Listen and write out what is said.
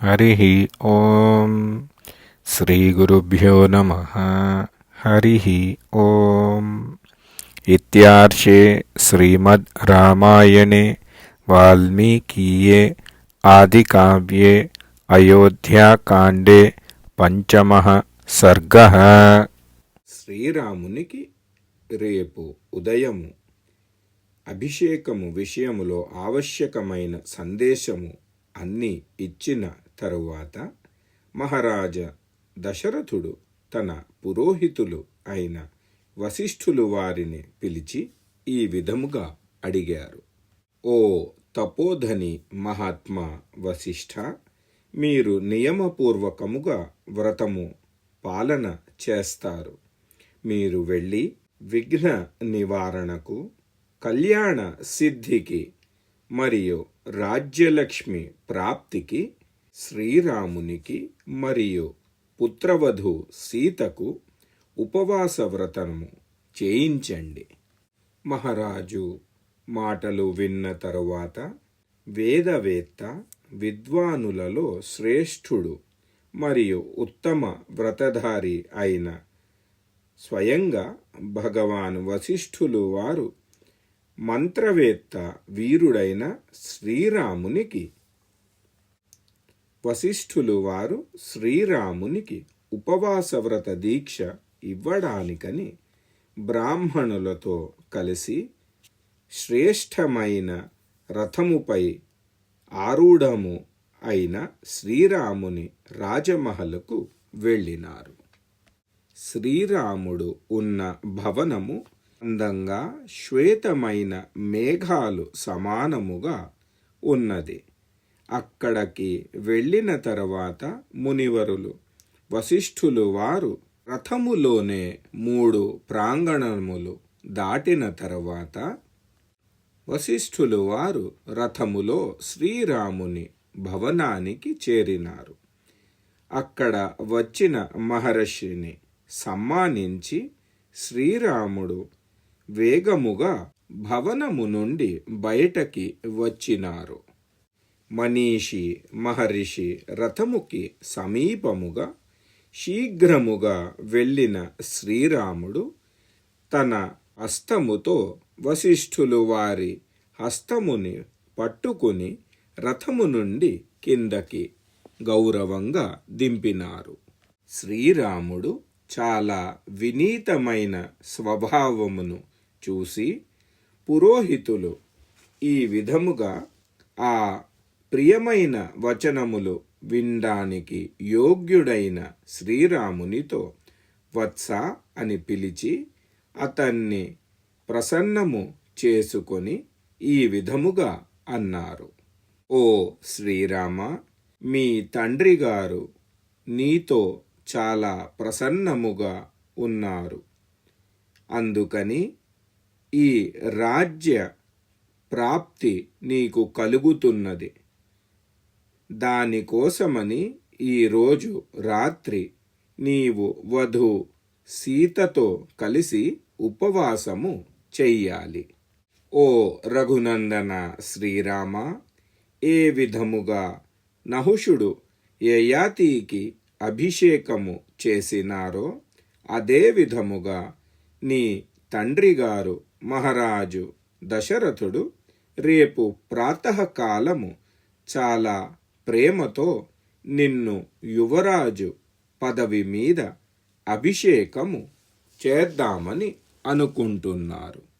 హరి ఓం శ్రీ గురుభ్యో నమ హరి ఓం ఇత్యార్షే శ్రీమద్ రామాయణే వాల్మీకీయే ఆదికావ్యే అయోధ్యాకాండే పంచమ సర్గ శ్రీరామునికి రేపు ఉదయము అభిషేకము విషయములో ఆవశ్యకమైన సందేశము అన్నీ ఇచ్చిన తరువాత మహారాజా దశరథుడు తన పురోహితులు అయిన వశిష్ఠులు వారిని పిలిచి ఈ విధముగా అడిగారు. ఓ తపోధని మహాత్మా వశిష్ఠ మీరు నియమపూర్వకముగా వ్రతము పాలన చేస్తారు. మీరు వెళ్ళి విఘ్న నివారణకు కళ్యాణ సిద్ధికి మరియు రాజ్యలక్ష్మి ప్రాప్తికి శ్రీరామునికి మరియు పుత్రవధు సీతకు ఉపవాస వ్రతము చేయించండి. మహారాజు మాటలు విన్న తరువాత వేదవేత్త విద్వానులలో శ్రేష్ఠుడు మరియు ఉత్తమ వ్రతధారి అయిన స్వయంగా భగవాన్ వశిష్ఠులు వారు మంత్రవేత్త వీరుడైన శ్రీరామునికి వశిష్ఠులు వారు శ్రీరామునికి ఉపవాస వ్రత దీక్ష ఇవ్వడానికని బ్రాహ్మణులతో కలిసి శ్రేష్టమైన రథముపై ఆరూఢము అయిన శ్రీరాముని రాజమహలకు వెళ్ళినారు. శ్రీరాముడు ఉన్న భవనము అందంగా శ్వేతమైన మేఘాలు సమానముగా ఉన్నది. అక్కడికి వెళ్ళిన తర్వాత మునివరులు వశిష్ఠులు వారు రథములోనే మూడు ప్రాంగణములు దాటిన తర్వాత వశిష్ఠులు వారు రథములో శ్రీరాముని భవనానికి చేరినారు. అక్కడ వచ్చిన మహర్షిని సమ్మానించి శ్రీరాముడు వేగముగా భవనము నుండి బయటకి వచ్చినారు. మనీషి మహర్షి రథముకి సమీపముగా శీఘ్రముగా వెళ్ళిన శ్రీరాముడు తన హస్తముతో వశిష్ఠులు వారి హస్తముని పట్టుకుని రథము నుండి కిందకి గౌరవంగా దింపినారు. శ్రీరాముడు చాలా వినీతమైన స్వభావమును చూసి పురోహితులు ఈ విధముగా ఆ ప్రియమైన వచనములు వినడానికి యోగ్యుడైన శ్రీరామునితో వత్స అని పిలిచి అతన్ని ప్రసన్నము చేసుకొని ఈ విధముగా అన్నారు. ఓ శ్రీరామ మీ తండ్రి గారు నీతో చాలా ప్రసన్నముగా ఉన్నారు. అందుకని ఈ రాజ్య ప్రాప్తి నీకు కలుగుతున్నది. దానికోసమని ఈరోజు రాత్రి నీవు వధు సీతతో కలిసి ఉపవాసము చెయ్యాలి. ఓ రఘునందన శ్రీరామ ఏ విధముగా నహుషుడు యయాతికి అభిషేకము చేసినారో అదే విధముగా నీ తండ్రిగారు మహారాజు దశరథుడు రేపు ప్రాతకాలము చాలా ప్రేమతో నిన్ను యువరాజు పదవి మీద అభిషేకము చేద్దామని అనుకుంటున్నారు.